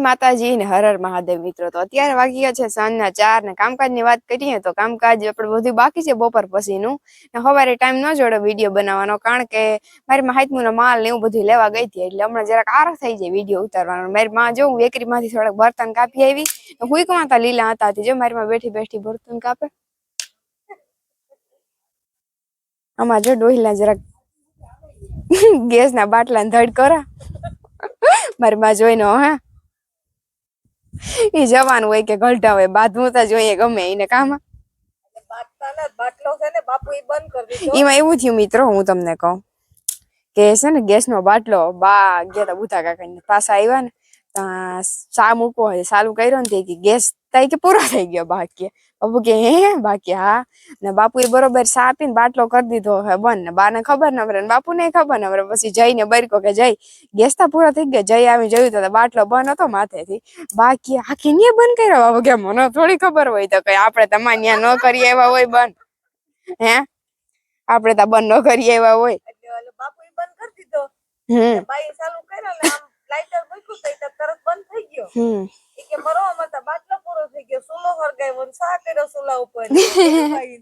માતાજી ને હર હર મહાદેવ મિત્રો. તો અત્યારે વાગી ગયા છે સાંજના ચાર ને કામકાજની વાત કરીએ તો કામકાજ આપણે બધું બાકી છે બપોર પછીનું. ને સવારે ટાઈમ ન જોડે વીડિયો બનાવવાનો કારણ કે મારી માહિતમુનો માલ ને એવું બધું લેવા ગઈ હતી એટલે હમણાં જરાક આરો થઈ જાય વીડિયો ઉતારવાનો. મારી માં જો વેકરીમાંથી થોડાક બર્તન કાપી આવી. હુઈકમાં માતા લીલા હતા જો મારી માં બેઠી બેઠી બર્તન કાપે. આમાં જો ડોહીલા જરાક ગેસના બાટલા ધડ કરા. મારી માં જોઈને હા. ઈ જવાનું હોય કે ગલઢા હોય બાંધવું તો જોઈએ ગમે એને કામ. એમાં એવું થયું મિત્રો હું તમને કહું. કે છે ને ગેસ નો બાટલો બા ગયા તા બુધા કાકા પાછા આવ્યા ને. સા મૂકો હોય સારું કર્યો ને તે કે ગેસ તાઈ કે પૂરો થઈ ગયો બાકી. બાપુ કે હે બાકી હા. ને બાપુ એ બરોબર સા આપીને બાટલો કરી દીધો હે બન ને બાને ખબર ન પડે ને બાપુ ને ખબર ન પડે. પછી જઈને બરકો કે જઈ ગેસ તા પૂરો થઈ ગયો. જઈ આવી જોયું તો બાટલો બંધ હતો માથેથી. બાકી આખી ને બંધ કર્યો બાપુ કે મને થોડી ખબર હોય તો કઈ આપણે તમારે ત્યાં ન કરીએ એવા હોય બંધ. હે? આપણે તો બંધ ન કરીએ એવા હોય. એટલે બાપુ ઈ બંધ કરી દીધો. હમ. બાઈ ચાલુ કર્યો ને આમ લાઈટર મૂક્યું તો તરત બંધ થઈ ગયો. એ કે મરો અમાર તો બાટલો પૂરો થઈ ગયો. સુલો વરગાય ને સા કર્યો સુલા ઉપર. પછી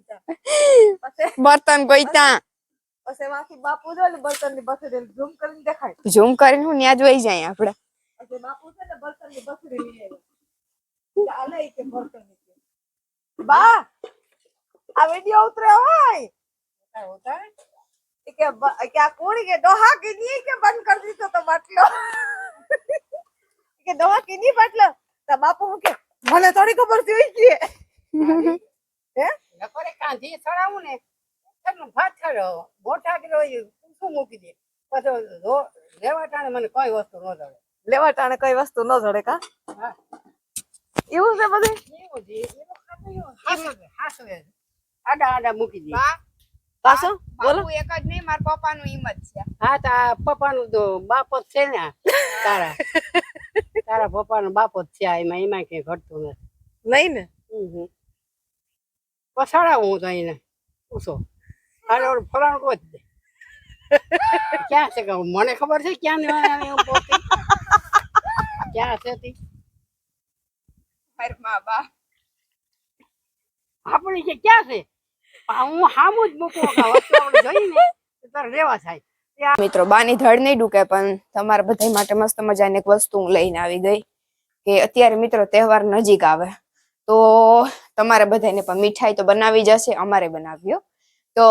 બર્તન ગોઈતા પછી એમાંથી બાપુ જો ને બર્તનની બસરી ઝૂમ કરીને દેખાય. ઝૂમ કરીને હું ત્યાં જોઈ જાય આપણે પછી બાપુ છે ને બર્તનની બસરી લઈ આવ્યો. ચાલે કે બર્તનની બા આ વિડિયો ઉતરે હોય. ઈ કે કે આ કોણી કે ડોહા કે ની કે બંધ કરી દીધો તો બાટલો કે ડોહા કે ની બાટલો તો બાપુ હું કે મને થોડી ખબર છે ઈ કે. હે? નકરે કાંધી ચડાવું ને એટલું ભાત ચડો મોટા કિલો શું મૂકી દે? પછી લેવા ટાણે મને કોઈ વસ્તુ ન જડે. લેવા ટાણે કઈ વસ્તુ ન જડે કા? હા. એવું છે બધું? એવું છે એનો આડા આડા મૂકી દે. પાછો? બોલો. બાપુ એક જ નહીં મારા પપ્પાનું જ છે. હા તા પપ્પાનું તો બાપ જ છે ને તારા. તારા પપ્પાનો બાપ જ છે એમાં એમાં કઈ ઘટતું નથી. નહીં ને? હમ હું તો એને પૂછો. અરે ઓલું ફલાણ કોઈ દે ક્યાં છે કે મને ખબર છે ક્યાં નહીં ક્યાં છે તી? મા બા આપણી કે ક્યાં છે? હું હામું જ મૂકું લેવા થાય. મિત્રો, બાની ધડ નહીં ડૂકે, પણ તમારા બધા માટે મસ્ત મજાની એક વસ્તુ હું લઈને આવી ગઈ કે અત્યારે મિત્રો તહેવાર નજીક આવે. તો તમારે બધાને પણ મીઠાઈ તો બનાવી જશે, અમારે બનાવ્યો. તો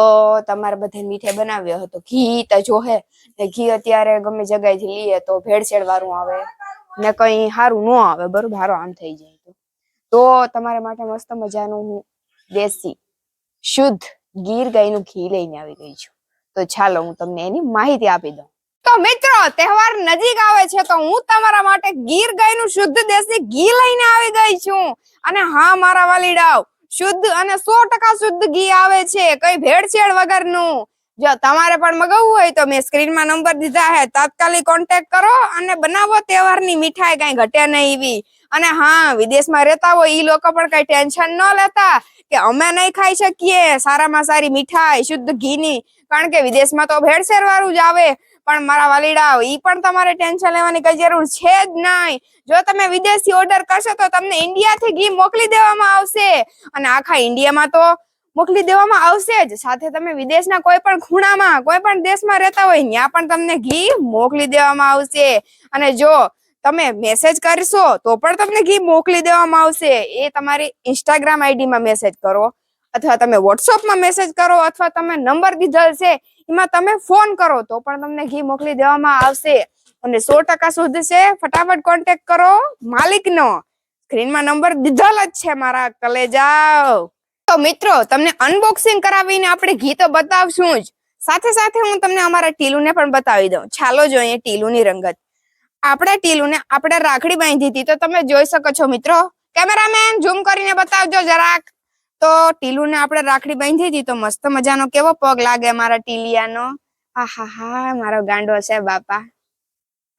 તમારે બધાને મીઠાઈ બનાવ્યો હતો. ઘી તો જોહે ને ઘી અત્યારે ગમે જગ્યાએથી લઈએ તો ભેળસેળ વાળું આવે, ને કઈ સારું ન આવે, બરોબર? હારો આમ થઈ જાય તો તમારા માટે મસ્ત મજાનું હું દેશી શુદ્ધ ગીર ગાયનું ઘી લઈને આવી ગઈ છું. તો ચાલો હું તમને એની માહિતી આપી દઉં. તો મિત્રો, તહેવાર નજીક આવે છે તો હું તમારા માટે ગીર ગાયનું શુદ્ધ દેશી ઘી લઈને આવી ગઈ છું. અને હા, મારા વાલીડાઓ, શુદ્ધ અને સો ટકા શુદ્ધ ઘી આવે છે, કઈ ભેળસેળ વગરનું. જો તમારે પણ મગાવવું હોય તો મેં સ્ક્રીનમાં નંબર દીધા હે, તાત્કાલિક કોન્ટેક્ટ કરો અને બનાવો તહેવારની મીઠાઈ, કઈ ઘટે નહીં એવી. અને હા, વિદેશમાં રહેતા હોય એ લોકો પણ કઈ ટેન્શન ન લેતા. કે અમે નહીં ખાઈ શકીએ, સારામાં સારી મીઠાઈ, શુદ્ધ ઘીની, કારણ કે વિદેશમાં તો ભેળસેળ વાળું જ આવે. પણ મારા વાલીડા, ઈ પણ તમારે ટેન્શન લેવાની કઈ જરૂર છે જ નહીં. જો તમે વિદેશથી ઓર્ડર કરશો તો તમને ઇન્ડિયાથી ઘી મોકલી દેવામાં આવશે. અને આખા ઇન્ડિયામાં તો મોકલી દેવામાં આવશે જ. સાથે તમે વિદેશના કોઈ પણ ખૂણામાં, કોઈ પણ દેશમાં રહેતા હોય, ત્યાં પણ તમને ઘી મોકલી દેવામાં આવશે. અને જો તમે મેસેજ કરશો તો પણ તમને ઘી મોકલી દેવામાં આવશે. એ તમારી ઇન્સ્ટાગ્રામ આઈડીમાં મેસેજ કરો અથવા તમે વોટ્સઅપમાં મેસેજ કરો અથવા તમે નંબર દીધેલ છે, એમાં તમે ફોન કરો તો પણ તમને ઘી મોકલી દેવામાં આવશે. અને સો ટકા શુદ્ધ છે, ફટાફટ કોન્ટેક્ટ કરો માલિકનો. સ્ક્રીનમાં નંબર દીધેલ જ છે મારા કલેજાઓ. તો મિત્રો, તમને અનબોક્સિંગ કરાવીને આપણે ઘી તો બતાવશું જ. સાથે સાથે હું તમને અમારા ટીલુને પણ બતાવી દઉં. ચાલો જોઈએ ટીલુની રંગત. આપણા ટીલુને આપણે રાખડી બાંધી હતી, તો તમે જોઈ શકો છો મિત્રો. કેમેરામેન, ઝૂમ કરીને બતાવજો જરાક. તો ટીલુને આપણે રાખડી બાંધી હતી, તો મસ્ત મજાનો કેવો પગ લાગે મારા ટીલિયાનો. આહા હા મારો ગાંડો છે બાપા.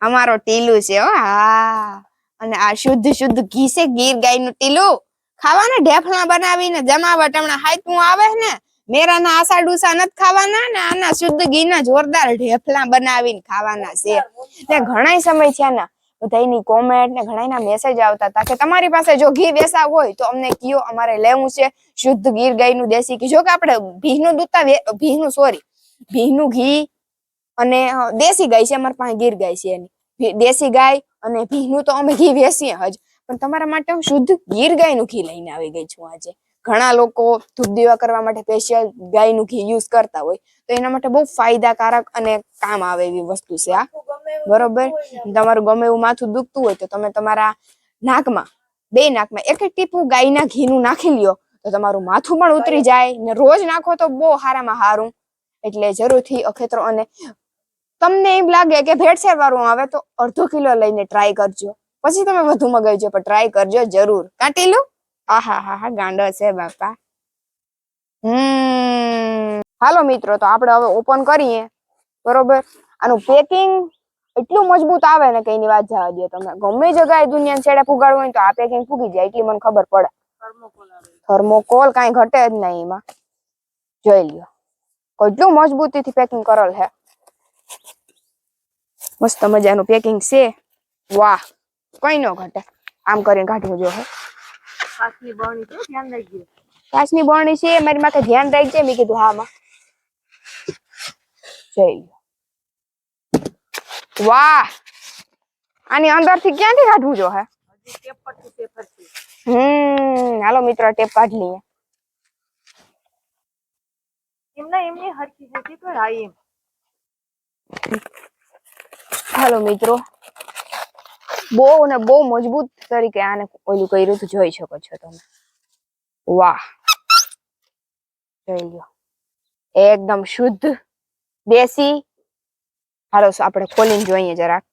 અમારો ટીલું છે હો, હા. અને આ શુદ્ધ શુદ્ધ ઘી છે, ગીર ગાયનું ટીલું. ખાવાના ઢેફલા બનાવીને જમાવટ હમણાં હાઈતું આવે ને મેરાના આસા ડુસા નથી ખાવાના ને આના શુદ્ધ ઘીના જોરદાર ઢેફલા બનાવીને ખાવાના છે. ને ઘણા સમય થયા ના બધાની કોમેન્ટ ને ઘણાના મેસેજ આવતા હતા કે તમારી પાસે જો ઘી વેસા હોય તો અમને કયો, અમારે લેવું છે. શુદ્ધ ગીર ગાયનું દેશી ઘી. જો કે આપણે ભીનું દૂધતા ભીનું સોરી ભીનું ઘી અને દેશી ગાય છે. અમારી પાસે ગીર ગાય છે એની. દેશી ગાય અને ભીનું તો અમે ઘી વેસીએ હજ પણ તમારા માટે હું શુદ્ધ ગીર ગાયનું ઘી લઈને આવી ગઈ છું આજે. ઘણા લોકો ધૂપ દીવા કરવા માટે સ્પેશિયલ ગાયનું ઘી યુઝ કરતા હોય, તો એના માટે બહુ ફાયદાકારક અને કામ આવે એવી વસ્તુ છે આ. બરોબર? તમારું ગમે એવું માથું દુખતું હોય તો તમે તમારા નાકમાં, બે નાકમાં, એક એક ટીપું ગાયના ઘીનું નાખી લ્યો, તો તમારું માથું પણ ઉતરી જાય ને રોજ નાખો તો બહુ હારામાં હારું. એટલે જરૂરથી અખેતરો અને તમને એમ લાગે કે ભેળસેળ વાળું આવે તો અડધો કિલો લઈને ટ્રાય કરજો. પછી તમે વધુ મગાવજો, પણ ટ્રાય કરજો જરૂર. કાઢી લો આહા હા હા ગાંડો છે બાપા. હમ, હાલો મિત્રો, તો આપણે હવે ઓપન કરીએ. બરોબર? આનું પેકિંગ એટલું મજબૂત આવે ને કઈ એની વાત જવા દે તમે. ગમે જગ્યાએ દુનિયા છેડે ફુગાડવું હોય તો આ પેકિંગ ફૂગી જાય, એટલી મને ખબર પડે. થર્મોકોલ કઈ ઘટે જ નહીં એમાં. જોઈ લ્યો. કેટલું મજબૂતીથી પેકિંગ કરેલ છે મસ્ત મજાનું પેકિંગ છે. વાહ, કઈ ન ઘટે. આમ કરીને કાઢવું જો હે. કાચની બરણી છે ધ્યાન રાખજો. કાચની બરણી છે મારી માથે ધ્યાન રાખજે મેં કીધું હા માં. જોઈ લ્યો. વાહ! આની અંદરથી ક્યાંથી કાઢવું જો હે? હજી ટેપ પરથી પેપર છે. હમ હાલો મિત્રો ટેપ કાઢ લઈએ. એમના એમની હરખી હરખી તો હા એમ. હાલો મિત્રો બહુ ને બહુ મજબૂત તરીકે આને ઓલું કર્યું તો જોઈ શકો છો તમે. વાહ. જોઈ લો એકદમ શુદ્ધ દેશી. હાલો આપણે ખોલીને જોઈએ જરાક.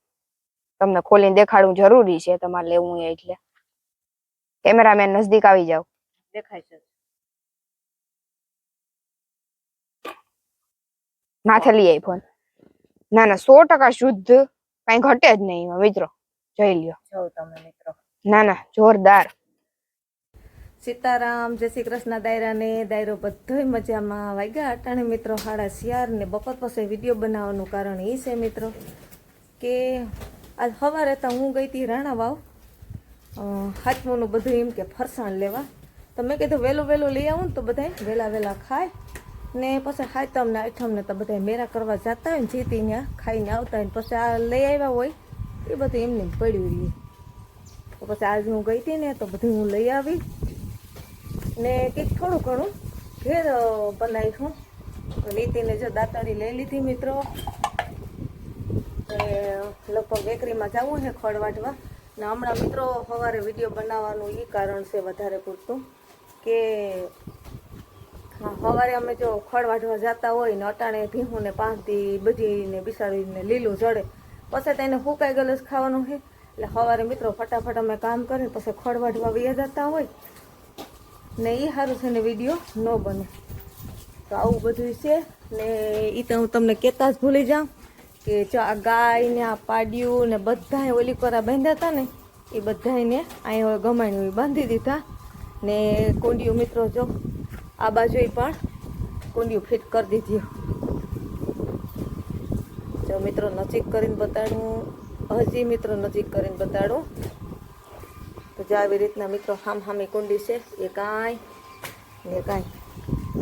તમને ખોલીને દેખાડવું જરૂરી છે તમારે લેવું હોય એટલે. કેમેરામેન નજદીક આવી જાવ દેખાય છે. માથે લઈ આવી ફોન. ના ના સો ટકા શુદ્ધ. કઈ ઘટે જ નહીં મિત્રો. જોઈ લ્યો. જો તમે મિત્રો. ના ના જોરદાર. સીતારામ જય શ્રી કૃષ્ણ દાયરાને દાયરો બધોય મજામાં વાગ્યા. અટાણે મિત્રો હાડા શિયાર ને બપોર પાસે વીડિયો બનાવવાનું કારણ એ છે મિત્રો કે આજ સવારે તો હું ગઈ હતી રાણા વાવ હાથમોનું બધું એમ કે ફરસાણ લેવા. તો મેં કીધું વહેલું વહેલું લઈ આવું ને તો બધા વહેલા વહેલા ખાય. ને પછી હાથમ ને આઠમ ને તો બધા મેરા કરવા જતા હોય ને જીતી ત્યાં ખાઈને આવતા હોય ને પછી આ લઈ આવ્યા હોય. એ બધું એમને એમ પડ્યું રહીએ તો પછી આજે હું ગઈ હતી ને તો બધું હું લઈ આવી. ને કંઈક થોડું ઘણું ઘેર બનાવીશું નીતિને જો દાતારી લઈ લીધી મિત્રો. એ લગભગ બેકરીમાં જવું છે ખડ વાટવા ને હમણાં મિત્રો સવારે વીડિયો બનાવવાનું એ કારણ છે વધારે પૂરતું કે સવારે અમે જો ખડ વાટવા જતા હોય ને અટાણે ભીહું ને પાંચથી બધીને બિસાડીને લીલું જડે. પછી તેને ફૂકાઈ ગયેલું જ ખાવાનું છે. એટલે સવારે મિત્રો ફટાફટ અમે કામ કરીને પછી ખડ વાટવા જતા હોય ને એ સારું છે ને વીડિયો ન બને. તો આવું બધું છે ને એ તો હું તમને કહેતા જ ભૂલી જાઉં કે જો આ ગાય ને આ પાડ્યું ને બધાએ ઓલી કોરા બાંધ્યા હતા ને એ બધાને અહીં હવે ગમાણી બાંધી દીધા. ને કુંડિયું મિત્રો જો આ બાજુ પણ કુંડિયું ફિટ કરી દીધી. જો મિત્રો નજીક કરીને બતાડું. હજી મિત્રો નજીક કરીને બતાડું. તો જો આવી રીતના મિત્રો હામ હામી કુંડી છે, એ કાંઈ ને કાંઈ.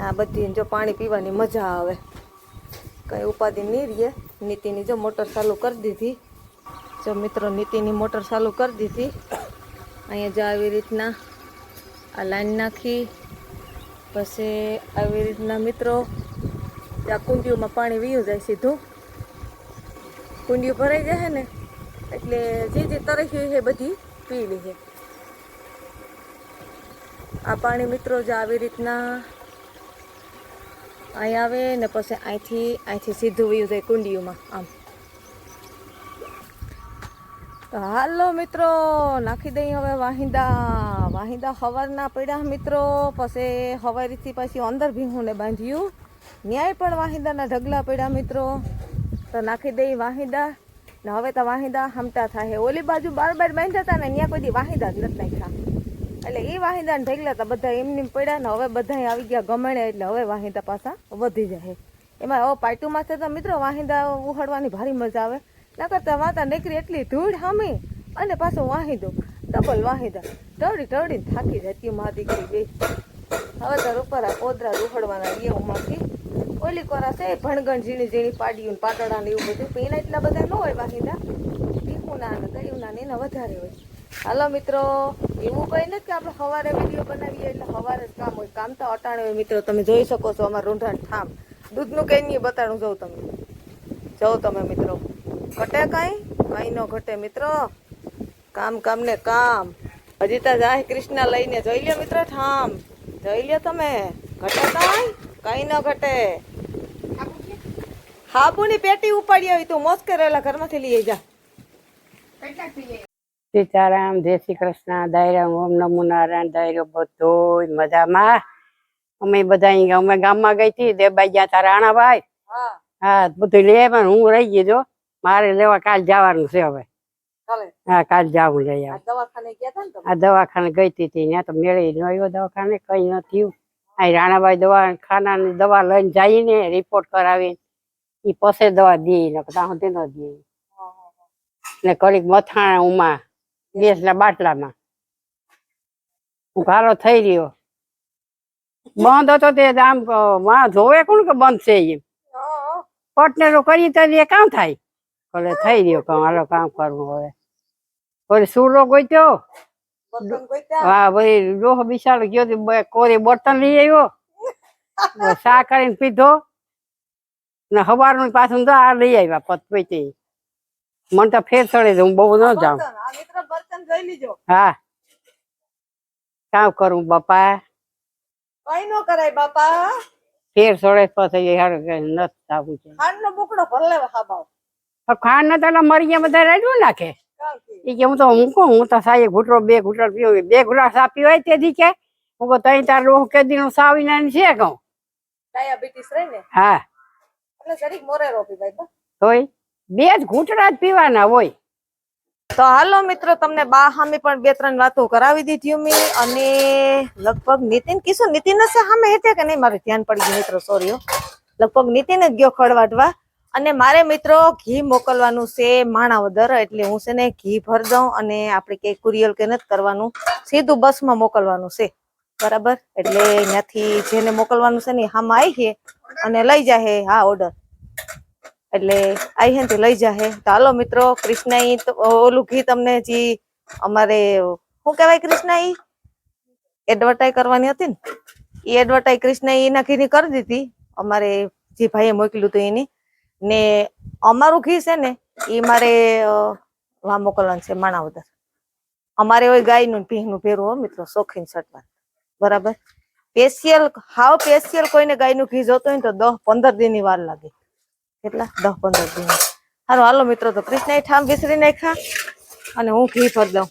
આ બધી જો પાણી પીવાની મજા આવે. કંઈ ઉપાધિ નહીં રહીએ નીતિની જો મોટર ચાલુ કરી દીધી. જો મિત્રો નીતિની મોટર ચાલુ કરી દીધી. અહીંયા જો આવી રીતના આ લાઈન નાખી. પછી આવી રીતના મિત્રો, ત્યાં કુંડીઓમાં પાણી વીયું જાય સીધું. કુંડીઓ ભરાઈ જાય ને, એટલે જે જે તરસ્યું છે બધી પી લે છે આ પાણી મિત્રો જે આવી રીતના અહીં આવે ને પછી અહીંથી અહીંથી સીધું વયું જાય કુંડીઓમાં, આમ. હાલો મિત્રો, નાખી દઈએ હવે વાહિંદા. વાહિંદા હવારના પડ્યા મિત્રો, પછી હવારીથી પછી અંદર ભીહુંને બાંધ્યું. ન્યાય પણ વાહિંદાના ઢગલા પડ્યા મિત્રો. તો નાખી દઈ વાહિંદા. ને હવે તો વાહિંદા હમતા થાય ઓલી બાજુ બાર બાર બાંધ્યા હતા ને ત્યાં કોઈ વાહિંદા જ નથી નાખ્યા. એટલે એ વાહિંદાને ઢગલા હતા બધા એમની પડ્યા ને હવે બધા આવી ગયા ગમણે એટલે હવે વાહિંદા પાછા વધી જાય. એમાં હવે પાટુમાં તો મિત્રો વાહિંદા ઉહાડવાની ભારી મજા આવે. ના કરતા વાતા નીકળી એટલી ધૂળ હામી અને પાછો વાહી દઉં ડબલ વાહી દઉં ટવડી ટવડીને થાકી જતી મા દીકરી બે હવે તાર ઉપર આ પોદરા ઉહડવાના એ ઉમાંથી ઓલી કોરા છે, ભણગણ ઝીણી ઝીણી પાડ્યું પાટડા ને એવું બધું. પણ એટલા બધા ન હોય વાહિંદા ના ને કયુંના ના એના વધારે હોય. હાલો મિત્રો, એવું કઈ નથી કે આપણે સવારે વીડિયો બનાવીએ એટલે સવારે જ કામ હોય. કામ તો અટાણે હોય મિત્રો, તમે જોઈ શકો છો અમારું રૂંઢાણ ઠામ. દૂધનું કઈ નહીં, બતાડું જાઉં તમે જોઉં તમે મિત્રો. ઘટે કઈ? કઈ ન ઘટે મિત્રો. કામ કામ ને કામ. હજી તો જાય કૃષ્ણ લઈને જોઈ લ્યો મિત્રો ઠામ. જોઈ લ્યો તમે. ઘટે કઈ? કઈ ન ઘટે. હાબુની પેટી ઉપાડી આવી તું મોજ કરેલા ઘરમાંથી લઈ જા. સીતારામ જય શ્રી કૃષ્ણ દાયરા ઓમ નમો નારાયણ દાયરો બધો મજામાં. અમે બધા અહીંયા અમે ગામમાં ગઈ હતી દેબાઈ ગયા તા રાણાભાઈ. હા. બધું લે પણ હું રહી ગઈ જો. મારે લેવા કાલ જવાનું છે હવે. હા કાલ જાવું લઈ ગયા હતા આ દવાખાને ગઈ હતી ત્યાં તો મેળવી ન આવ્યો દવાખાને કઈ ન થયું. અહીં રાણાભાઈ દવાખાનાની દવા લઈને જઈને રિપોર્ટ કરાવીને એ પછી દવા દે ને ત્યાં સુધી ન દે ને કડીક મથાણા ઉમા, ગેસના બાટલામાં. હું કારો થઈ રહ્યો. બંધ હતો તે આમ માં જોવે કોણ કે બંધ છે એમ? પટનેરો કરી તો કામ થાય? ભલે થઈ રહ્યો કામ હાલો કામ કરવું હવે. પછી સૂરો ગોત્યો કોઈ હા ભાઈ ડોહો બિચારો ગયો કોરી બોટલ લઈ આવ્યો શા કરીને પીધો ને સવારનું પાછું તો આ લઈ આવ્યા પત પૈકી મને તો ફેર ચડે હું બહુ ન જાઉં હા કામ કરું બાપા કઈ નો કરાય બાપા ફેર ચડે પછી છે ખાંડ નો બુકડો ખાંડ ને તો મરી ગયા બધા રેડું નાખે એ કે હું તો કહું હું તો સાહેબ ઘૂંટડો બે ઘૂંટડો પીવો બે ઘૂંટા સા પીવાય તેથી કે? હું કહું તઈ તાર રોહ કે દી સાવી નાની છે કહું. ડાયાબિટીસ રહે ને? હા. એટલે જરીક મોરે ભાઈ બા. તોય બે જ ઘૂંટડા જ પીવાના હોય. તો હાલો મિત્રો તમને બા સામે પણ બે ત્રણ વાતો કરાવી દીધી મેં અને લગભગ નીતિન કીશું નીતિન જ સામે હેઠે કે નહીં? મારે ધ્યાન પડી ગયું મિત્રો સોરી લગભગ નીતિન જ ગયો ખડવાટવા. અને મારે મિત્રો ઘી મોકલવાનું છે માણાવદર એટલે હું છે ને ઘી ભર દઉં અને આપણે કઈ કુરિયર કે નથી કરવાનું, સીધું બસમાં મોકલવાનું છે. બરાબર? એટલે ત્યાંથી જેને મોકલવાનું છે ને હામાં આવી છે અને લઈ જાહે હા ઓર્ડર એટલે આવી હે ને તે લઈ જાહે. તો હાલો મિત્રો કૃષ્ણ ઈ ઓલું ઘી તમને જે અમારે, શું કહેવાય કૃષ્ણ ઈ એડવર્ટાઈઝ કરવાની હતી ને? એ એડવર્ટાઈઝ કૃષ્ણ એના ઘીની કરી દીધી. અમારે જે ભાઈએ મોકલ્યું હતું એની. ને અમારું ઘી છે ને એ મારે અ, વા મોકલવાનું છે માણાવદર અમારે હોય ગાયનું ભીંગનું ભેરું હો મિત્રો શોખીન સટવા બરાબર? સ્પેશિયલ હાવ સ્પેશિયલ કોઈને ગાયનું ઘી જોતું હોય તો દસ પંદર દિનની વાર લાગે. કેટલા? દસ પંદર દિન. સારું હાલો મિત્રો તો કૃષ્ણ ઠામ વિસરી નાખ્યા અને હું ઘી ભરી દઉં.